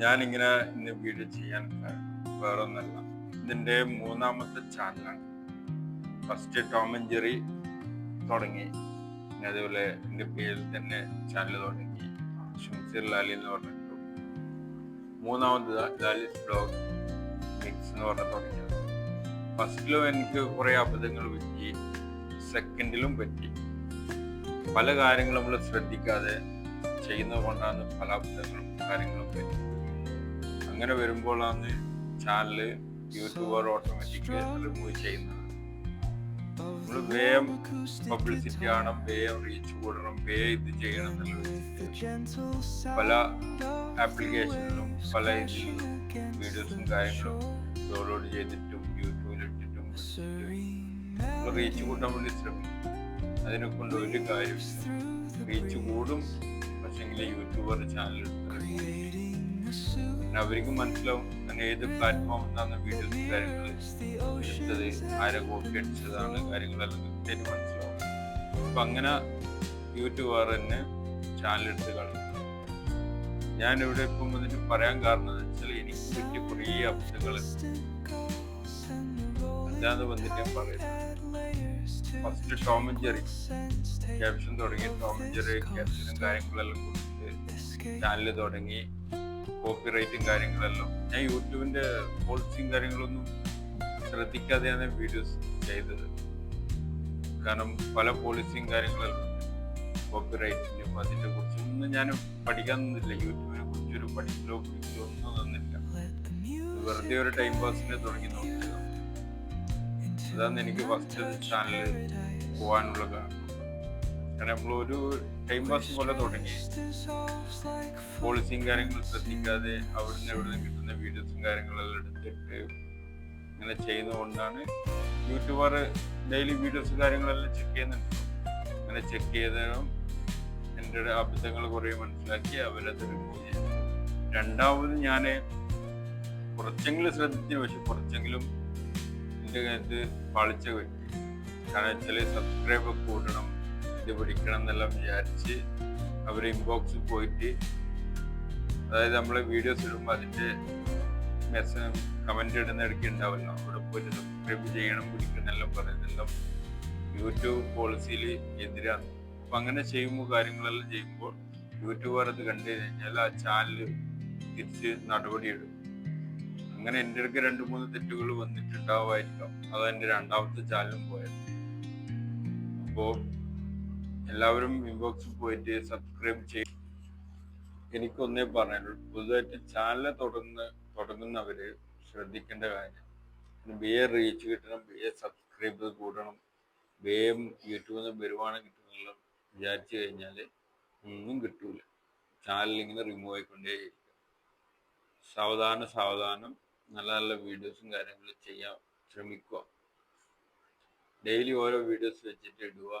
ഞാനിങ്ങനെ ഇന്ന് വീഡിയോ ചെയ്യാൻ കാരണം വേറെ ഒന്നല്ല ഇതിന്റെ മൂന്നാമത്തെ ചാനലാണ്. ഫസ്റ്റ് ടോം ആൻഡ് ജെറി തുടങ്ങി. പിന്നെ അതേപോലെ എന്റെ പേരിൽ തന്നെ ചാനൽ തുടങ്ങി. ഷംസീർ ലാലി എന്ന് പറഞ്ഞിട്ടു മൂന്നാമത് ലാലിസ് ബ്ലോഗ് മിക്സ് എന്ന് പറഞ്ഞ തുടങ്ങിയത്. ഫസ്റ്റിലും എനിക്ക് കുറേ അബദ്ധങ്ങൾ പറ്റി. സെക്കൻഡിലും പറ്റി. പല കാര്യങ്ങളും നമ്മൾ ശ്രദ്ധിക്കാതെ ചെയ്യുന്നത് കൊണ്ടാണ് പല അബദ്ധങ്ങളും കാര്യങ്ങളും പറ്റി. അങ്ങനെ വരുമ്പോഴാണ് ചാനൽ യൂട്യൂബർ ഓട്ടോമാറ്റിക് റിമൂവ് ചെയ്യുന്നത്. നമ്മൾ വേഗം പബ്ലിസിറ്റി ആണ് വേഗം റീച്ച് കൂടണം വേഗം ഇത് ചെയ്യണം എന്നുള്ളത് പല ആപ്ലിക്കേഷനിലും പല ഇതിലും വീഡിയോസും കാര്യങ്ങളും ഡൗൺലോഡ് ചെയ്തിട്ടും യൂട്യൂബിൽ ഇട്ടിട്ടും റീച്ച് കൂട്ടാൻ വേണ്ടി ശ്രമിക്കും അതിനെ കൊണ്ട് ഒരു കാര്യം റീച്ച് കൂടും പക്ഷെങ്കിൽ യൂട്യൂബർ ചാനൽ പിന്നെ അവർക്ക് മനസ്സിലാവും അങ്ങനെ ഏത് പ്ലാറ്റ്ഫോം എന്നാണ് വീഡിയോസ് കാര്യങ്ങൾ എടുത്തത് ആരെ കോപ്പി അടിച്ചതാണ് കാര്യങ്ങളെല്ലാം കൃത്യമായിട്ട് മനസ്സിലാവും. അപ്പൊ അങ്ങനെ യൂട്യൂബർ തന്നെ ചാനൽ എടുത്ത് കളിക്കും ഞാനിവിടെ ഇപ്പം വന്നിട്ട് പറയാൻ കാരണം എന്ന് വെച്ചാൽ എനിക്ക് പറ്റിയ കുറേ അവസ്ഥകൾ എന്താന്ന് വന്നിട്ട് ഞാൻ പറയുന്നത് first Tom and Jerry caption തുടങ്ങി. ടോം ആൻഡ് ജെറി ക്യാപ്ഷനും കാര്യങ്ങളെല്ലാം കൊടുത്ത് ചാനൽ തുടങ്ങി. കോപ്പി റൈറ്റും കാര്യങ്ങളെല്ലാം. ഞാൻ യൂട്യൂബിന്റെ പോളിസിയും കാര്യങ്ങളൊന്നും ശ്രദ്ധിക്കാതെയാണ് വീഡിയോസ് ചെയ്തത്. കാരണം പല പോളിസിയും കാര്യങ്ങളെല്ലാം കോപ്പി റൈറ്റിനും അതിനെ കുറിച്ചൊന്നും ഞാൻ പഠിക്കാൻ നിന്നില്ല യൂട്യൂബിനെ കുറിച്ചൊരു പഠിക്കലോ പിടിക്കലോ ഒന്നും തന്നില്ല. വെറുതെ ഒരു ടൈം പാസിന് തുടങ്ങി നോക്കിയത് അതാണ് എനിക്ക് ഫസ്റ്റ് ചാനൽ പോകാനുള്ള കാരണം. കാരണം നമ്മളൊരു ടൈം പാസ് പോലെ തുടങ്ങി. പോളിസിയും കാര്യങ്ങളും ശ്രദ്ധിക്കാതെ അവിടുന്ന് എവിടെ നിന്ന് കിട്ടുന്ന വീഡിയോസും കാര്യങ്ങളെല്ലാം എടുത്തിട്ട് ഇങ്ങനെ ചെയ്യുന്നതുകൊണ്ടാണ് യൂട്യൂബർ ഡെയിലി വീഡിയോസും കാര്യങ്ങളെല്ലാം ചെക്ക് ചെയ്യുന്നുണ്ട്. അങ്ങനെ ചെക്ക് ചെയ്തതും എന്റെ അബദ്ധങ്ങൾ കുറേ മനസ്സിലാക്കി അവരത് റിമൂവ് ചെയ്തു. രണ്ടാമത് ഞാൻ കുറച്ചെങ്കിലും ശ്രദ്ധിച്ചു പക്ഷെ കുറച്ചെങ്കിലും എന്റെ ഇത് പാളിച്ച പറ്റി കാരണം വെച്ചാൽ സബ്സ്ക്രൈബ് കൂട്ടണം ഇത് പിടിക്കണം എന്നെല്ലാം വിചാരിച്ച് അവർ ഇൻബോക്സിൽ പോയിട്ട് അതായത് നമ്മൾ വീഡിയോസ് ഇടുമ്പോൾ അതിന്റെ മെസ്സേജ് കമന്റ് ഇടുന്ന ഇടയ്ക്ക് ഉണ്ടാവില്ല. അവിടെ പോയിട്ട് സബ്സ്ക്രൈബ് ചെയ്യണം പിടിക്കണം എല്ലാം പറയുന്നെല്ലാം യൂട്യൂബ് പോളിസിയിൽ എതിരാണ്. അപ്പം അങ്ങനെ ചെയ്യുമ്പോൾ കാര്യങ്ങളെല്ലാം ചെയ്യുമ്പോൾ യൂട്യൂബർ അത് കണ്ടു കഴിഞ്ഞാൽ ആ ചാനൽ തിരിച്ച് നടപടിയെടുക്കും. അങ്ങനെ എന്റെ അടുക്ക് രണ്ട് മൂന്ന് തെറ്റുകൾ വന്നിട്ടുണ്ടാവുമായിരിക്കാം അത് എന്റെ രണ്ടാമത്തെ ചാനലും പോയത്. അപ്പോൾ എല്ലാവരും ഇൻബോക്സിൽ പോയിട്ട് സബ്സ്ക്രൈബ് ചെയ്യും. എനിക്കൊന്നേ പറയാനുള്ളൂ പുതുതായിട്ട് ചാനൽ തുടങ്ങുന്ന തുടങ്ങുന്നവര് ശ്രദ്ധിക്കേണ്ട കാര്യം എ റീച്ച് കിട്ടണം എ സബ്സ്ക്രൈബ് കൂടണം വേഗം യൂട്യൂബിൽ നിന്ന് വരുമാനം കിട്ടുന്നുള്ള വിചാരിച്ചു കഴിഞ്ഞാൽ ഒന്നും കിട്ടൂല. ചാനൽ ഇങ്ങനെ റിമൂവ് ആയിക്കൊണ്ടേയിരിക്കും സാവധാനം സാവധാനം നല്ല നല്ല വീഡിയോസും കാര്യങ്ങളും ചെയ്യാൻ ശ്രമിക്കുക. ഡെയിലി ഓരോ വീഡിയോസ് വെച്ചിട്ട് ഇടുക.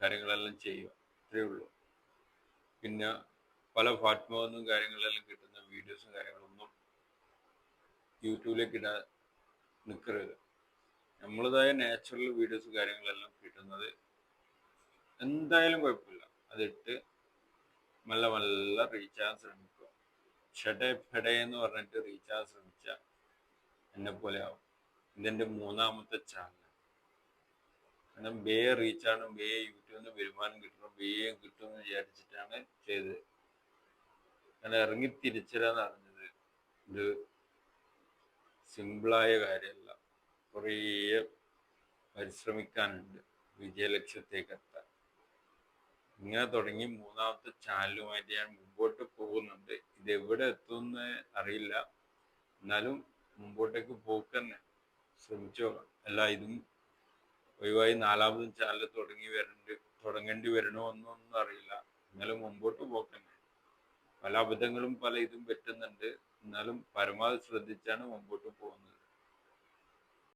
കാര്യങ്ങളെല്ലാം ചെയ്യുക. ഇത്രയേ ഉള്ളൂ. പിന്നെ പല ഫാറ്റ്മോന്നും കാര്യങ്ങളെല്ലാം കിട്ടുന്ന വീഡിയോസും കാര്യങ്ങളൊന്നും യൂട്യൂബിലേക്ക് ഇടാൻ നിൽക്കരുത് നമ്മളതായ നാച്ചുറൽ വീഡിയോസ് കാര്യങ്ങളെല്ലാം കിട്ടുന്നത് എന്തായാലും കുഴപ്പമില്ല. അതിട്ട് മെല്ലെ മെല്ലെ റീച്ച് ആകാൻ ശ്രമിക്കുക. ഷടേ ഫെഡേ എന്ന് പറഞ്ഞിട്ട് റീച്ച് ആകാൻ ശ്രമിച്ചാൽ എന്നെ പോലെ ആവും. ഇതെന്റെ മൂന്നാമത്തെ ചാനൽ കാരണം ബേ റീച്ചാണ് ബേ യൂട്യൂബിൽ നിന്ന് വരുമാനം കിട്ടണം ബേയും കിട്ടുമെന്ന് വിചാരിച്ചിട്ടാണ് ചെയ്തത്. അങ്ങനെ ഇറങ്ങി തിരിച്ചരാന്ന് അറിഞ്ഞത് ഇത് സിമ്പിളായ കാര്യമല്ല. കുറേ പരിശ്രമിക്കാനുണ്ട്. വിജയലക്ഷ്യത്തേക്ക് എത്താൻ. ഇങ്ങനെ തുടങ്ങി മൂന്നാമത്തെ ചാനലുമായിട്ട് ഞാൻ മുമ്പോട്ട് പോകുന്നുണ്ട്. ഇത് എവിടെ എത്തുമെന്ന് അറിയില്ല. എന്നാലും മുമ്പോട്ടേക്ക് പോക്ക് തന്നെ. ശ്രമിച്ചോളാം അല്ല ഇതും ഒഴിവായി നാലാമതും ചാനൽ തുടങ്ങി വരണ്ട് തുടങ്ങേണ്ടി വരണോ എന്നൊന്നും അറിയില്ല. എന്നാലും മുമ്പോട്ട് പോക്കന്നെ പല അബദ്ധങ്ങളും പല ഇതും പറ്റുന്നുണ്ട്. എന്നാലും പരമാവധി ശ്രദ്ധിച്ചാണ് മുമ്പോട്ട് പോകുന്നത്.